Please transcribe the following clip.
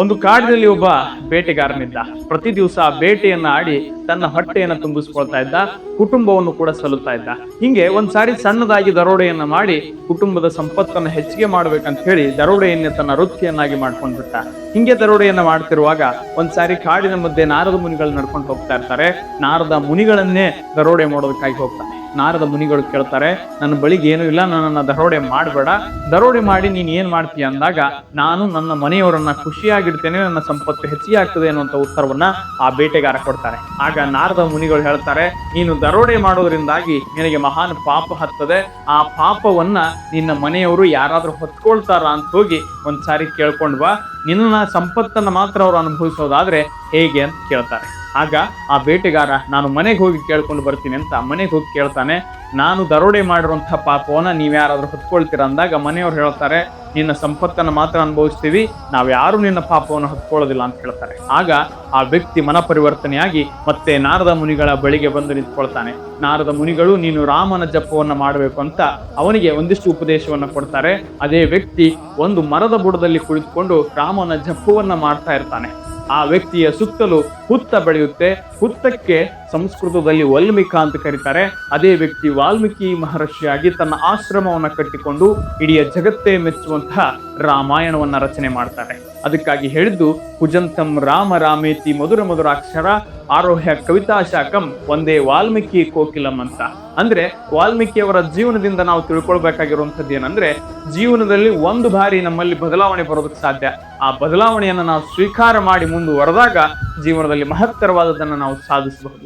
ಒಂದು ಕಾಡಿನಲ್ಲಿ ಒಬ್ಬ ಬೇಟೆಗಾರನಿದ್ದ. ಪ್ರತಿ ದಿವಸ ಬೇಟೆಯನ್ನ ಆಡಿ ತನ್ನ ಹೊಟ್ಟೆಯನ್ನ ತುಂಬಿಸ್ಕೊಳ್ತಾ ಇದ್ದ, ಕುಟುಂಬವನ್ನು ಕೂಡ ಸಲ್ಲುತ್ತಾ ಇದ್ದ. ಹಿಂಗೆ ಒಂದ್ಸಾರಿ ಸಣ್ಣದಾಗಿ ದರೋಡೆಯನ್ನ ಮಾಡಿ ಕುಟುಂಬದ ಸಂಪತ್ತನ್ನು ಹೆಚ್ಚಿಗೆ ಮಾಡ್ಬೇಕಂತ ಹೇಳಿ ದರೋಡೆಯನ್ನೇ ತನ್ನ ವೃತ್ತಿಯನ್ನಾಗಿ ಮಾಡ್ಕೊಂಡ್ಬಿಟ್ಟ. ಹಿಂಗೆ ದರೋಡೆಯನ್ನ ಮಾಡ್ತಿರುವಾಗ ಒಂದ್ಸಾರಿ ಕಾಡಿನ ಮಧ್ಯೆ ನಾರದ ಮುನಿಗಳು ನಡ್ಕೊಂಡು ಹೋಗ್ತಾ ಇರ್ತಾರೆ. ನಾರದ ಮುನಿಗಳನ್ನೇ ದರೋಡೆ ಮಾಡೋದಕ್ಕಾಗಿ ಹೋಗ್ತಾನೆ ನಾರದ ಮುನಿಗಳು ಕೇಳ್ತಾರೆ, ನನ್ನ ಬಳಿಗೆ ಏನೂ ಇಲ್ಲ, ನನ್ನನ್ನು ದರೋಡೆ ಮಾಡಬೇಡ. ದರೋಡೆ ಮಾಡಿ ನೀನು ಏನು ಮಾಡ್ತೀಯ? ಅಂದಾಗ, ನಾನು ನನ್ನ ಮನೆಯವರನ್ನ ಖುಷಿಯಾಗಿಡ್ತೇನೆ, ನನ್ನ ಸಂಪತ್ತು ಹೆಚ್ಚಿಗೆ ಆಗ್ತದೆ ಅನ್ನುವಂಥ ಉತ್ತರವನ್ನ ಆ ಬೇಟೆಗಾರ ಕೊಡ್ತಾರೆ. ಆಗ ನಾರದ ಮುನಿಗಳು ಹೇಳ್ತಾರೆ, ನೀನು ದರೋಡೆ ಮಾಡೋದ್ರಿಂದಾಗಿ ನಿನಗೆ ಮಹಾನ್ ಪಾಪ ಹತ್ತದೆ. ಆ ಪಾಪವನ್ನ ನಿನ್ನ ಮನೆಯವರು ಯಾರಾದರೂ ಹೊತ್ಕೊಳ್ತಾರ ಅಂತ ಹೋಗಿ ಒಂದ್ಸಾರಿ ಕೇಳ್ಕೊಂಡ್ ಬಾ. ನಿನ್ನ ಸಂಪತ್ತನ್ನು ಮಾತ್ರ ಅವರು ಅನುಭವಿಸೋದಾದ್ರೆ ಹೇಗೆ ಅಂತ ಕೇಳ್ತಾರೆ. ಆಗ ಆ ಬೇಟೆಗಾರ, ನಾನು ಮನೆಗೆ ಹೋಗಿ ಕೇಳ್ಕೊಂಡು ಬರ್ತೀನಿ ಅಂತ ಮನೆಗೆ ಹೋಗಿ ಕೇಳ್ತಾನೆ. ನಾನು ದರೋಡೆ ಮಾಡಿರುವಂತಹ ಪಾಪವನ್ನ ನೀವು ಯಾರಾದರೂ ಹೊತ್ಕೊಳ್ತೀರ ಅಂದಾಗ ಮನೆಯವರು ಹೇಳ್ತಾರೆ, ನಿನ್ನ ಸಂಪತ್ತನ್ನು ಮಾತ್ರ ಅನುಭವಿಸ್ತೀವಿ, ನಾವು ಯಾರು ನಿನ್ನ ಪಾಪವನ್ನು ಹತ್ಕೊಳ್ಳೋದಿಲ್ಲ ಅಂತ ಹೇಳ್ತಾರೆ. ಆಗ ಆ ವ್ಯಕ್ತಿ ಮನ ಪರಿವರ್ತನೆಯಾಗಿ ಮತ್ತೆ ನಾರದ ಮುನಿಗಳ ಬಳಿಗೆ ಬಂದು ನಿಂತ್ಕೊಳ್ತಾನೆ. ನಾರದ ಮುನಿಗಳು, ನೀನು ರಾಮನ ಜಪವನ್ನು ಮಾಡಬೇಕು ಅಂತ ಅವನಿಗೆ ಒಂದಿಷ್ಟು ಉಪದೇಶವನ್ನು ಕೊಡ್ತಾರೆ. ಅದೇ ವ್ಯಕ್ತಿ ಒಂದು ಮರದ ಬುಡದಲ್ಲಿ ಕುಳಿತುಕೊಂಡು ರಾಮನ ಜಪವನ್ನು ಮಾಡ್ತಾ ಇರ್ತಾನೆ. ಆ ವ್ಯಕ್ತಿಯ ಸುತ್ತಲೂ ಹುತ್ತ ಬೆಳೆಯುತ್ತೆ. ಹುತ್ತಕ್ಕೆ ಸಂಸ್ಕೃತದಲ್ಲಿ ವಾಲ್ಮೀಕ ಅಂತ ಕರೀತಾರೆ. ಅದೇ ವ್ಯಕ್ತಿ ವಾಲ್ಮೀಕಿ ಮಹರ್ಷಿಯಾಗಿ ತನ್ನ ಆಶ್ರಮವನ್ನು ಕಟ್ಟಿಕೊಂಡು ಇಡೀ ಜಗತ್ತೇ ಮೆಚ್ಚುವಂತಹ ರಾಮಾಯಣವನ್ನು ರಚನೆ ಮಾಡ್ತಾರೆ. ಅದಕ್ಕಾಗಿ ಹೇಳಿದ್ದು ಕುಜಂತಂ ರಾಮ ರಾಮೇತಿ ಮಧುರ ಮಧುರಾಕ್ಷರ ಆರೋಹ್ಯ ಕವಿತಾ ಶಾಖಂ ಒಂದೇ ವಾಲ್ಮೀಕಿ ಕೋಕಿಲಂ ಅಂತ. ಅಂದ್ರೆ ವಾಲ್ಮೀಕಿಯವರ ಜೀವನದಿಂದ ನಾವು ತಿಳ್ಕೊಳ್ಬೇಕಾಗಿರುವಂಥದ್ದು ಏನಂದ್ರೆ, ಜೀವನದಲ್ಲಿ ಒಂದು ಬಾರಿ ನಮ್ಮಲ್ಲಿ ಬದಲಾವಣೆ ಬರೋದಕ್ಕೆ ಸಾಧ್ಯ. ಆ ಬದಲಾವಣೆಯನ್ನು ನಾವು ಸ್ವೀಕಾರ ಮಾಡಿ ಮುಂದುವರೆದಾಗ ಜೀವನದಲ್ಲಿ ಮಹತ್ತರವಾದದನ್ನು ನಾವು ಸಾಧಿಸಬಹುದು.